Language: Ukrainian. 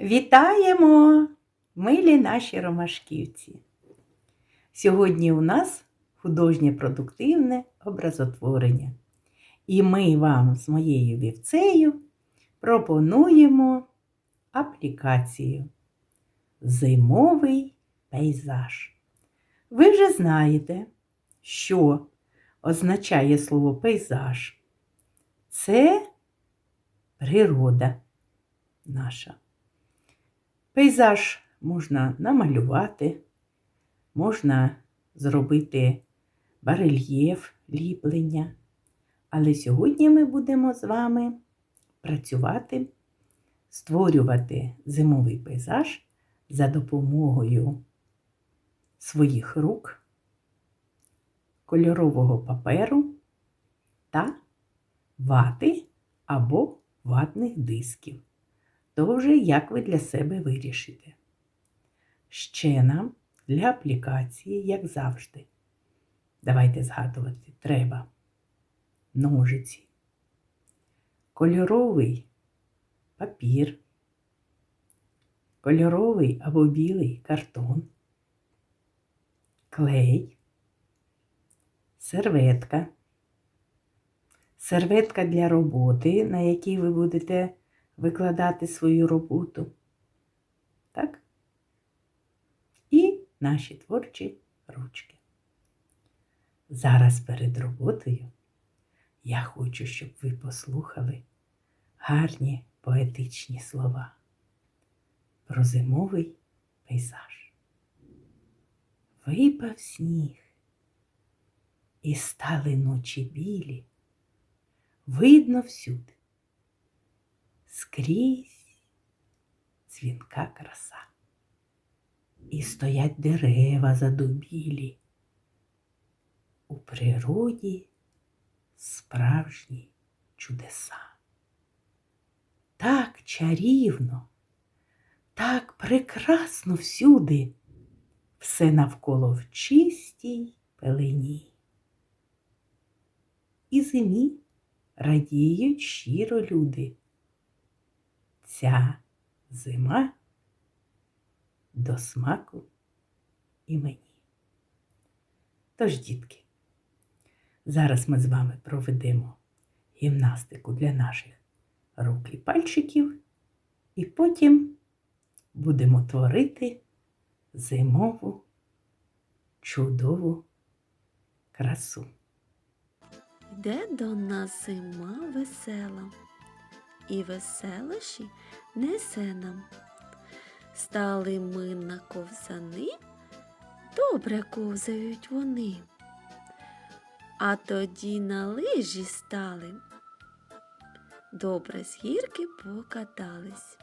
Вітаємо, милі наші ромашківці! Сьогодні у нас художнє продуктивне образотворення. І ми вам з моєю вівцею пропонуємо аплікацію Зимовий пейзаж. Ви вже знаєте, що означає слово пейзаж. Це природа наша. Пейзаж можна намалювати, можна зробити барельєф ліплення. Але сьогодні ми будемо з вами працювати, створювати зимовий пейзаж за допомогою своїх рук, кольорового паперу та вати або ватних дисків. То вже як ви для себе вирішите. Ще нам для аплікації, як завжди. Давайте згадувати, треба. Ножиці, кольоровий папір, кольоровий або білий картон, клей, серветка, серветка для роботи, на якій ви будете викладати свою роботу. Так? І наші творчі ручки. Зараз перед роботою я хочу, щоб ви послухали гарні поетичні слова про зимовий пейзаж. Випав сніг, і стали ночі білі, видно всюди скрізь дзвінка краса. І стоять дерева задубілі. У природі справжні чудеса. Так чарівно, так прекрасно всюди, все навколо в чистій пелені. І зимі радіють щиро люди. Ця зима до смаку і мені. Тож, дітки, зараз ми з вами проведемо гімнастику для наших рук і пальчиків, і потім будемо творити зимову чудову красу. Йде до нас зима весела, і веселощі несе нам. Стали ми на ковзани, добре ковзають вони. А тоді на лижі стали, добре з гірки покатались.